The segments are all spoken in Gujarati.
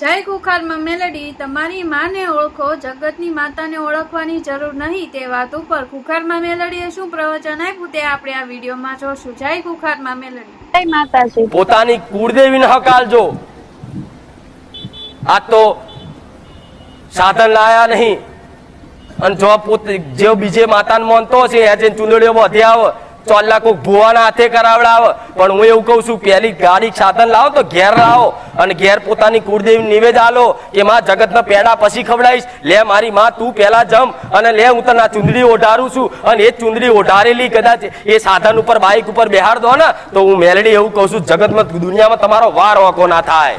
જય કુખારમાં મેલડી તમારી માને ઓળખો જગતની માતાને ઓળખવાની જરૂર નહીં તે વાત ઉપર કુખારમાં મેલડીએ શું પ્રવચન આપ્યું તે આપણે આ વિડીયોમાં જોશું. જય કુખારમાં મેલડી. જય માતાજી. પોતાની કુળદેવીને હકાલજો આ તો સાધન લાયા નહીં. અને જો પોતે જે બીજે માતાને માનતો છે એ જે ચુંદડીઓ વધે આવે. ચોલ્લા કોક ભુવાના હાથે કરાવડાવે. પણ હું એવું કહું છું પહેલી ગાડી સાધન લાવો તો ઘેર લાવો અને ઘેર પોતાની કુળદેવી નિવેદ આલો કે માં જગતના પેડા પછી ખવડાવીશ. લે મારી માં તું પહેલા જમ અને લે હું તને ચુંદડી ઓઢારું છું. અને એ ચુંદડી ઓઢારેલી કદાચ એ સાધન ઉપર બાઇક ઉપર બેહાર દો ને તો હું મેલડી એવું કહું છું જગતમાં દુનિયામાં તમારો વાર વાંકો ના થાય.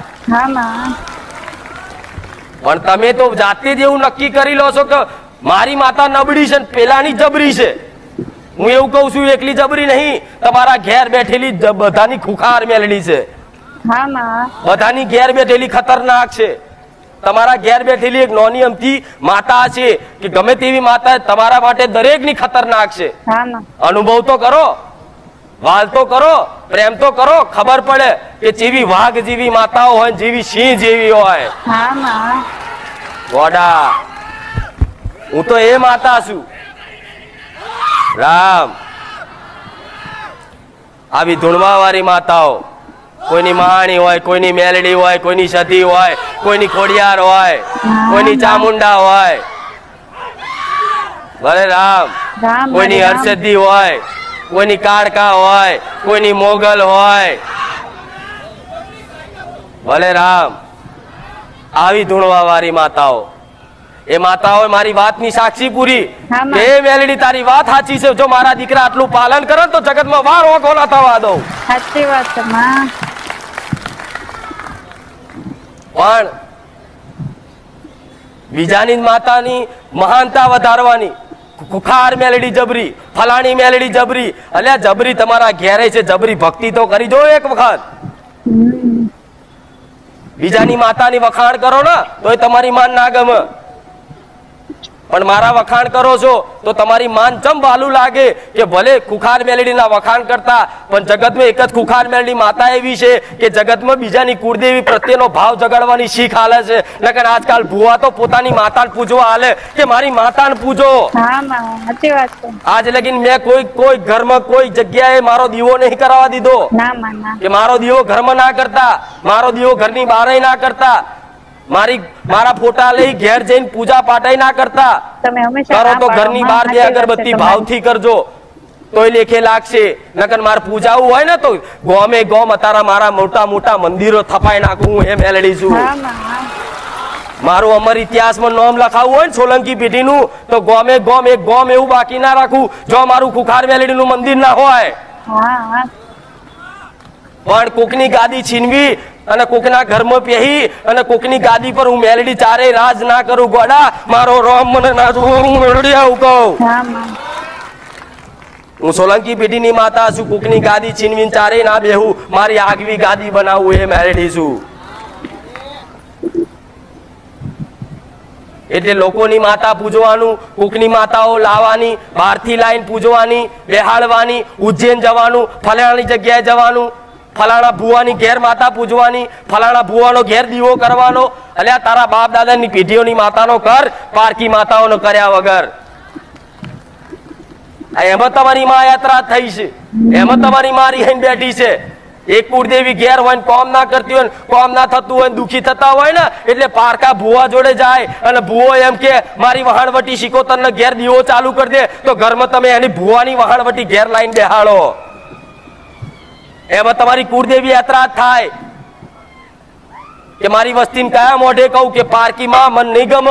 પણ તમે તો જાતે જ એવું નક્કી કરી લો છો કે મારી માતા નબળી છે પેલાની જબરી છે. હું એવું કહું છું એકલી જબરી નહીં. તમારા ઘેર બેઠેલી બધાની ખુખાર મેલડી છે. બધાની ઘેર બેઠેલી ખતરનાક છે. તમારા ઘેર બેઠેલી એક નોની અમથી માતા છે કે ગમે તેવી માતા તમારા માટે દરેકની ખતરનાક છે. અનુભવ તો કરો વાલ તો કરો પ્રેમ તો કરો ખબર પડે કે જેવી વાઘ જેવી માતાઓ હોય જેવી સિંહ જેવી હોય. ગોડા હું તો એ માતા છું. રામ. આવી ધૂણવા વાળી માતાઓ. કોઈની માણી હોય કોઈની મેલડી હોય કોઈની સતી હોય કોઈની ખોડિયાર હોય કોઈની ચામુંડા હોય. ભલે રામ. કોઈની હરે હર્ષદી હોય કોઈની કાળકા હોય કોઈની મોગલ હોય. ભલે રામ. આવી ધૂણવા વાળી માતાઓ. એ માતાઓ મારી વાતની સાક્ષી પૂરી. એ મેલડી તારી વાત સાચી છે. જો મારા દીકરા આટલું પાલન કરે તો જગતમાં વાર ઓકો ના થવા દઉં. સાચી વાત છે માં. પણ બીજાની માતાની મહાનતા વધારવાની. કુખાર મેલડી જબરી ફલાણી મેલડી જબરી. અલ્યા જબરી તમારા ઘેરે છે. જબરી ભક્તિ તો કરી જો એક વખત. બીજાની માતાની વખાણ કરો ને તો તમારી માન ના ગમે. પણ મારા વખાણ કરો છો તો તમારી માન ચમ વાલું લાગે કે ભલે ખુખાર મેલડીના વખાણ કરતા પણ જગતમાં એક જ ખુખાર મેલડી માતા એવી છે કે જગતમાં બીજાની કુળદેવી પ્રત્યેનો ભાવ જગાડવાની શીખ હાલે છે. નકર આજકાલ ભુવા તો પોતાની માતાને પૂજવા હાલે કે મારી માતાને પૂજો. આજ લગીન મેં કોઈ કોઈ ઘરમાં કોઈ જગ્યાએ મારો દીવો નહીં કરાવવા દીધો. કે મારો દીવો ઘરમાં ના કરતા મારો દીવો ઘરની બહાર ના કરતા. મારી મારા ફોટા લઈ ઘેર જઈને પૂજા પાટાઈ ના કરતા. કરો તો ઘરની. બહાર બે અગરબત્તી ભાવથી કરજો. તોય લેખે લાગશે. નકર મારે પૂજાવું હોય ને તો ગોમે ગોમ અતારા મારા મોટા મોટા મંદિરો થપાઈ નાખું હું એમ એલડી છું. મારું અમર ઇતિહાસમાં નામ લખાવું હોય ને સોલંકી પેઢીનું તો ગોમે ગોમ એક ગોમ એવું બાકી ના રાખું. જો મારું ખુખાર વેલડીનું મંદિર ના હોય. પણ કોકની ગાદી છીનવી અને કોકના ઘરમાં પહેરી અને કોકની ગાદી પર હું મેલડી ચારે રાજ ના કરું. ગોડા મારો રોમ મને ના હું મેલડી આવું કહું. હું સોલંકી પેઢીની માતા છું કોકની ગાદી છીનવીન ચારે ના બેહું. મારી આગવી ગાદી બનાવું એ મેલડી છું. એટલે લોકોની માતા પૂજવાનું કોકની માતાઓ લાવવાની બહારથી લાઈન પૂજવાની બેહાડવાની ઉજ્જૈન જવાનું ફલાણી જગ્યાએ જવાનું ફલાણા ભુવાની ઘેર માતા પૂજવાની, ફલાણા ભુવાનો ઘેર દીવો કરવાનો. અલ્યા, તારા બાપ દાદાની પેઢીઓની માતાનો કર, પારકી માતાઓનો કર્યા વગર. એમાં તમારી માં યાત્રા થઈ છે. એમાં તમારી મારી હઈને બેઠી છે. એક કુળદેવી ઘેર હોય ને કોમ ના કરતી હોય ને, કોમ ના થતું હોય દુખી થતા હોય ને, એટલે પારકા ભુવા જોડે જાય અને ભુવો એમ કે, મારી વહાણવટી શીખો તને ઘેર દીવો ચાલુ કરી દે. તો ઘરમાં તમે એની ભુવાની વહાણવટી ઘેર લાઈન બેહાડો. એમાં તમારી કુળદેવી યાત્રા થાય કે મારી વસ્તી કયા મોઢે કહું કે પારકી માં મન નહીં ગમ?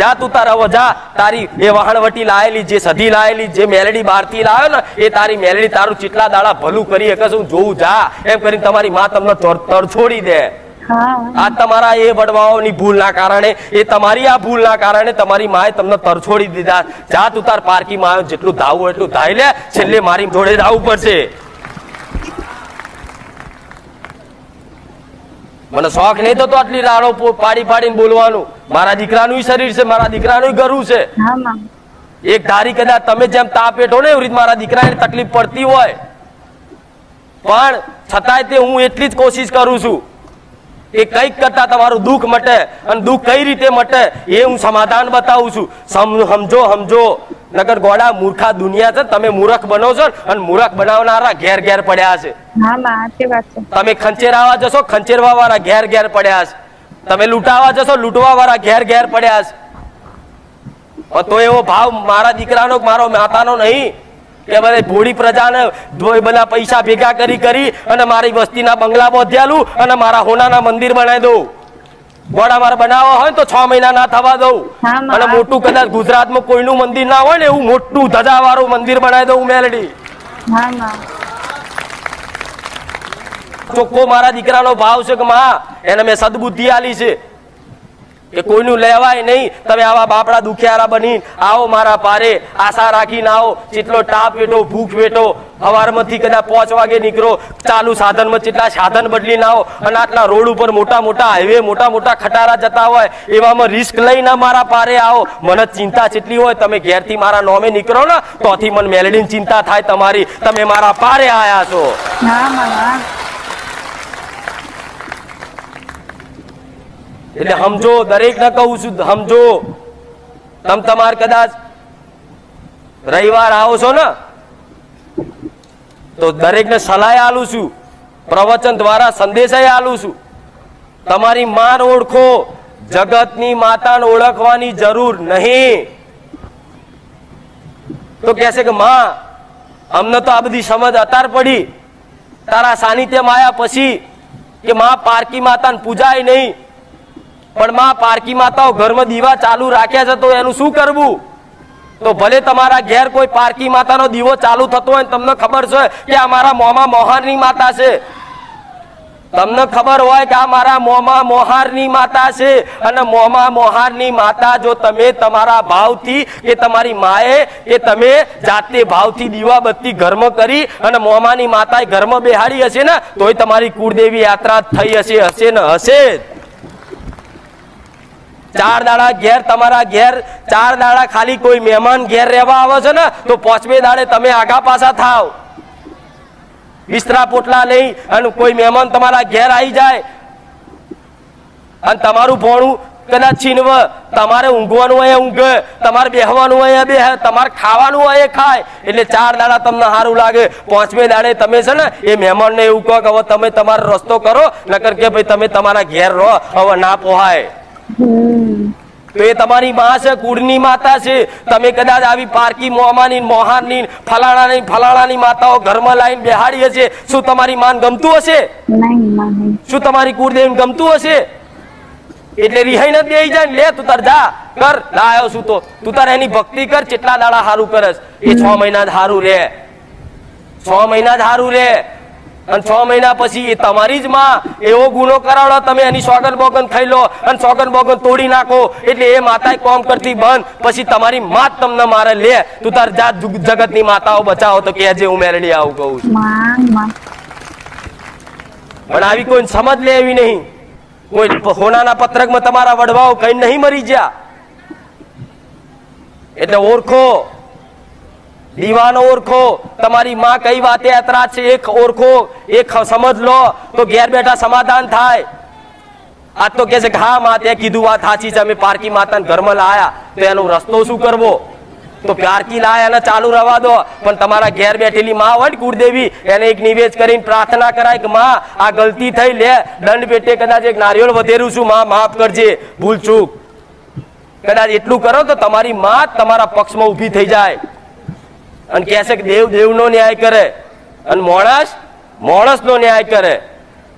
જા તું તારા વજા તારી એ વહાણવટી લાયેલી જે સધી લાયેલી જે મેલડી બહારથી લાવ્યો ને એ તારી મેલડી તારું ચીટલા દાડા ભલું કરી એક હું જોઉં જા. એમ કરીને તમારી માં તમને તરછોડી દે. આ તમારા એ વડવાઓની ભૂલના કારણે એ તમારી આ ભૂલના કારણે તમારી માએ તમને તરછોડી દીધા. જા તું તાર પારકી માં જેટલું ધાવું એટલું ધાઈ લે છેલ્લે મારી જોડે ધાવવું પડશે. મને શોખ નહીં થતો આટલી રાડો પાડી પાડીને બોલવાનું. મારા દીકરાનું શરીર છે મારા દીકરાનું ગરું છે. એક ધારી કદાચ તમે જેમ તાપ હેઠો ને એવી રીતે મારા દીકરાને તકલીફ પડતી હોય પણ છતાંય તે હું એટલી જ કોશિશ કરું છું એ કંઈક કરતા તમારું દુઃખ મટે અને દુઃખ કઈ રીતે મટે એ હું સમાધાન બતાવું છું. સમજો સમજો. નગર ગોડા મૂર્ખા દુનિયા છે તમે મૂર્ખ બનો છો અને મૂર્ખ બનાવનારા ઘેર ઘેર પડ્યા છે. તમે ખંચેરાવા જશો ખંચેરવા વાળા ઘેર ઘેર પડ્યા છે. તમે લૂંટાવા જશો લૂંટવા વાળા ઘેર ઘેર પડ્યા છે. તો એવો ભાવ મારા દીકરાનો મારો માતાનો નહીં કે બધે ભોળી પ્રજાને ધોઈ બધા પૈસા ભેગા કરી કરી અને મારી વસ્તીના બંગલા બોધ્યાલું અને મારા હોનાના મંદિર બનાવી દઉં. ગોળા મારે બનાવવા હોય તો છ મહિના ના થવા દઉં. અને મોટું કદાચ ગુજરાતમાં કોઈનું મંદિર ના હોય ને એવું મોટું ધજાવાળું મંદિર બનાવી દઉં મેલડી. ચોખ્ખો મારા દીકરાનો ભાવ છે કે માં એને મેં સદબુદ્ધિ આલી છે. કે કોઈનું લેવાય નહીં. તમે આવા બાપડા દુખિયારા બની આવો મારા પારે, આશા રાખીને આવો. જેટલો તાપ વેઠો, ભૂખ વેઠો. હવારમાંથી કદાચ પાંચ વાગે નીકળો. ચાલુ સાધનમાં જેટલા સાધન બદલીને આવો. અને આટલા રોડ ઉપર મોટા મોટા હાઈવે મોટા મોટા ખટારા જતા હોય, એવામાં રિસ્ક લઈને મારા પારે આવો. મને ચિંતા જેટલી હોય, તમે ઘેરથી મારા નોમે નીકળો ને, તોથી મને મેલેડીની ચિંતા થાય તમારી. તમે મારા પારે આયા છો. હા એટલે સમજો દરેક ને કહું છું સમજો તમ તમાર કદાચ રવિવાર આવો છો ને, તો દરેક ને સલાહ આલું છું, પ્રવચન દ્વારા સંદેશ આલું છું. તમારી માન ઓળખો, જગતની માતાને ઓળખવાની જરૂર નહીં. તો કહેશે કે, માં, અમને તો આ બધી સમજ અતાર પડી. તારા સાનિધ્યમાં આવ્યા પછી કે, માં, પારકી માતાને પૂજાય નહીં. પણ માં, પારકી માતાઓ ઘરમાં દીવા ચાલુ રાખ્યા છે તો એનું શું કરવું? તો ભલે તમારા ઘેર કોઈ પારકી માતાનો દીવો ચાલુ થતો હોય તમને ખબર છે કે આ મારા મોંમાં મોહારની માતા છે. તમને ખબર હોય કે આ મારા મોંમાં મોહારની માતા છે અને મોંમાં મોહારની માતા જો તમે તમારા ભાવથી કે તમારી માએ કે તમે જાતે ભાવથી દીવા બત્તી ઘરમાં કરી અને મોમાની માતાએ ઘરમાં બેહાડી હશે ને, તોય તમારી કુળદેવી યાત્રા થઈ હશે હશે ને હશે જ. ચાર દાડા ઘેર, તમારા ઘેર, ચાર દાડા ખાલી કોઈ મહેમાન ઘેર રહેવા આવે છે ને, તો પાંચમે દાડે તમે આગા પાછા થાવ. બિસ્તરા પોટલા લઈ અને કોઈ મહેમાન તમારા ઘેર આવી જાય. અને તમારું ભોણું કદાચ છીનવ, તમારે ઊંઘવાનું હોય ઊંઘે, તમારે બેહવાનું હોય બે તમારે ખાવાનું હોય ખાય. એટલે ચાર દાડા તમને સારું લાગે. પાંચમે દાડે તમે છે ને, એ મહેમાનને એવું કહો કે હવે તમે તમારો રસ્તો કરો, નકર કે ભાઈ તમે તમારા ઘેર રહો, હવે ના પોહાય. તો એ તમારી માં છે કુળની માતા છે. તમે કદાચ આવી પારકી મોમાની મોહાની ફલાણાની ફલાણાની માતાઓ ઘરમાં લાવીને બેહાડી હશે શું તમારી માન ગમતું હશે? શું તમારી કુળદેવ ગમતું હશે? એટલે રિહાઈ ન દેઈ જાય લે તું તાર જા કર. લાયો છું તો. તું તાર એની ભક્તિ કર કેટલા દાડા હારું કરસ. એ છ મહિના જ હારું રે. છ મહિના જ હારું રે. અને છ મહિના પછી તમારી જ માં એવો ગુનો કરાવડો તમે એની સોગન બોગન ખાઈ લો અને સોગન બોગન તોડી નાખો. એટલે એ માતા કોમ કરતી બંધ. પછી તમારી માત તમને મારે લે. તું તાર જાત જગતની માતાઓ બચાવો તો કેજે હું મેરડી આવું કહું છું. માં માં પણ આવી કોઈ સમજ લે એવી નહીં. કોઈ હોનાના પત્રકમાં તમારા વડવાઓ કઈ નહીં મરી ગયા એટલે ઓળખો. દીવાનો ઓળખો તમારી માં કઈ વાતે અતરા છે એક ઓળખો એક સમજ લો તો ઘેર બેઠા સમાધાન થાય. આ તો કે છે કે હા, માં કીધું વાત સાચી છે. અમે પારકી માતાને ઘરમાં લાયા. તો એનો રસ્તો શું કરવો? તો પારકી લાયા એને ચાલુ રવા દો. પણ તમારા ઘેર બેઠેલી માં હોય ને કુળદેવી, એને એક નિવેદ કરીને પ્રાર્થના કરાય કે માં, આ ગલતી થઈ લે. દંડ પેટે કદાચ એક નારિયેળ વધેરું છું. માં, માફ કરજે. ભૂલ ચૂક. કદાચ એટલું કરો તો તમારી માં તમારા પક્ષમાં ઊભી થઈ જાય. અને કહે છે કે દેવ દેવનો ન્યાય કરે. અને માણસ માણસનો ન્યાય કરે.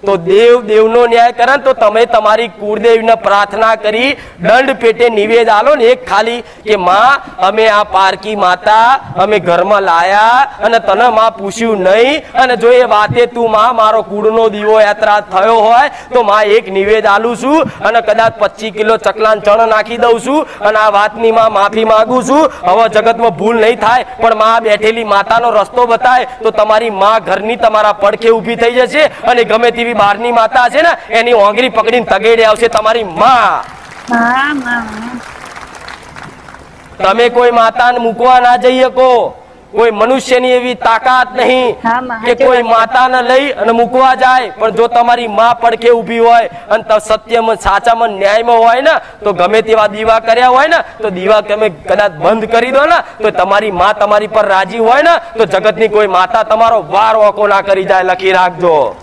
તો દેવ, દેવનો ન્યાય કરે તો તમે તમારી કુળદેવને પ્રાર્થના કરી દંડ પેટે નિવેદ આલો ને એક ખાલી કે, માં, અમે આ પારકી માતા અમે ઘરમાં લાયા અને તને માં પૂછ્યું નહીં અને જો એ વાતે તું માં મારો કુળનો દીવો યાત્રા થયો હોય તો માં એક નિવેદ આલું છું અને કદાચ પચીસ કિલો ચકલાન ચણ નાખી દઉં છું અને આ વાતની માં માફી માંગુ છું. હવે જગતમાં ભૂલ નહીં થાય, પણ માં બેઠેલી માતાનો રસ્તો બતાય તો તમારી માં ઘરની તમારા પડખે ઊભી થઈ જશે અને ગમે તેવી બહારની માતા છે ને એની ઓંગળી પકડીને તગેડે આવશે તમારી માં. તમે કોઈ માતાને મૂકવા ના જઈ શકો. કોઈ મનુષ્યની એવી તાકાત નહીં કે કોઈ માતાને લઈ અને મૂકવા જાય. પણ જો તમારી માં પડખે ઊભી હોય અને ત- સત્યમાં સાચામાં ન્યાયમાં હોય ને તો ગમે તેવા દીવા કર્યા હોય ને તો દીવા તમે કદાચ બંધ કરી દો ને તો તમારી માં તમારી પર રાજી હોય ને તો જગતની કોઈ માતા તમારો વાર ઓકો ના કરી જાય. લખી રાખજો.